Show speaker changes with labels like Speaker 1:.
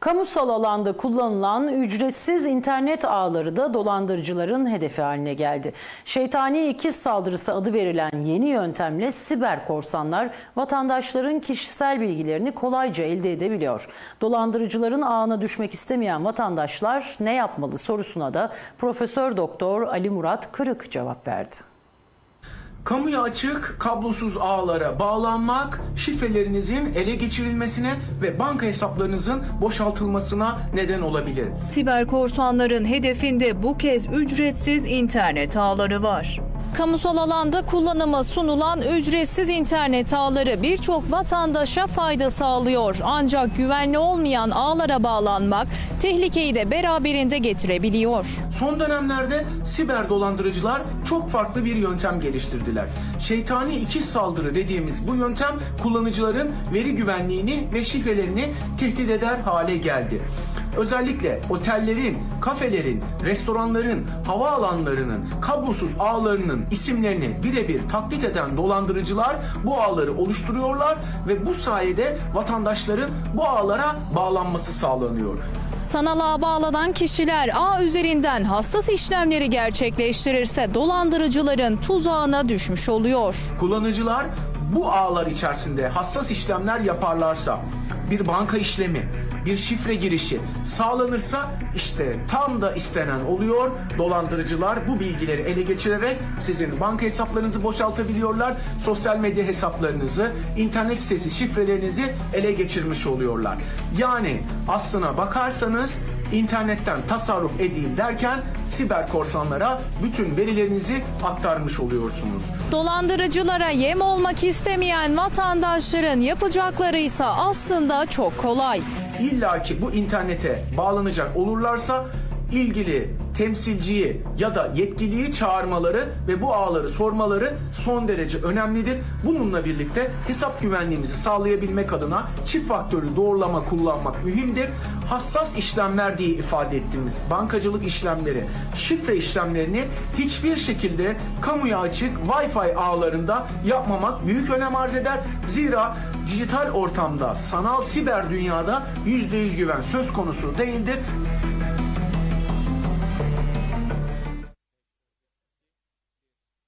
Speaker 1: Kamusal alanda kullanılan ücretsiz internet ağları da dolandırıcıların hedefi haline geldi. Şeytani ikiz saldırısı adı verilen yeni yöntemle siber korsanlar vatandaşların kişisel bilgilerini kolayca elde edebiliyor. Dolandırıcıların ağına düşmek istemeyen vatandaşlar ne yapmalı sorusuna da Profesör Doktor Ali Murat Kırık cevap verdi.
Speaker 2: Kamuya açık kablosuz ağlara bağlanmak şifrelerinizin ele geçirilmesine ve banka hesaplarınızın boşaltılmasına neden olabilir.
Speaker 3: Siber korsanların hedefinde bu kez ücretsiz internet ağları var.
Speaker 4: Kamusal alanda kullanıma sunulan ücretsiz internet ağları birçok vatandaşa fayda sağlıyor. Ancak güvenli olmayan ağlara bağlanmak tehlikeyi de beraberinde getirebiliyor.
Speaker 2: Son dönemlerde siber dolandırıcılar çok farklı bir yöntem geliştirdiler. Şeytani ikiz saldırı dediğimiz bu yöntem kullanıcıların veri güvenliğini ve şifrelerini tehdit eder hale geldi. Özellikle otellerin, kafelerin, restoranların, havaalanlarının, kablosuz ağlarının isimlerini birebir taklit eden dolandırıcılar bu ağları oluşturuyorlar ve bu sayede vatandaşların bu ağlara bağlanması sağlanıyor.
Speaker 4: Sanal ağa bağlanan kişiler ağ üzerinden hassas işlemleri gerçekleştirirse dolandırıcıların tuzağına düşmüş oluyor.
Speaker 2: Kullanıcılar bu ağlar içerisinde hassas işlemler yaparlarsa bir banka işlemi, bir şifre girişi sağlanırsa işte tam da istenen oluyor. Dolandırıcılar bu bilgileri ele geçirerek sizin banka hesaplarınızı boşaltabiliyorlar. Sosyal medya hesaplarınızı, internet sitesi şifrelerinizi ele geçirmiş oluyorlar. Yani aslına bakarsanız internetten tasarruf edeyim derken siber korsanlara bütün verilerinizi aktarmış oluyorsunuz.
Speaker 4: Dolandırıcılara yem olmak istemeyen vatandaşların yapacakları ise aslında çok kolay.
Speaker 2: İlla ki bu internete bağlanacak olurlarsa ilgili temsilciyi ya da yetkiliyi çağırmaları ve bu ağları sormaları son derece önemlidir. Bununla birlikte hesap güvenliğimizi sağlayabilmek adına çift faktörlü doğrulama kullanmak mühimdir. Hassas işlemler diye ifade ettiğimiz bankacılık işlemleri, şifre işlemlerini hiçbir şekilde kamuya açık Wi-Fi ağlarında yapmamak büyük önem arz eder. Zira dijital ortamda, sanal siber dünyada %100 güven söz konusu değildir.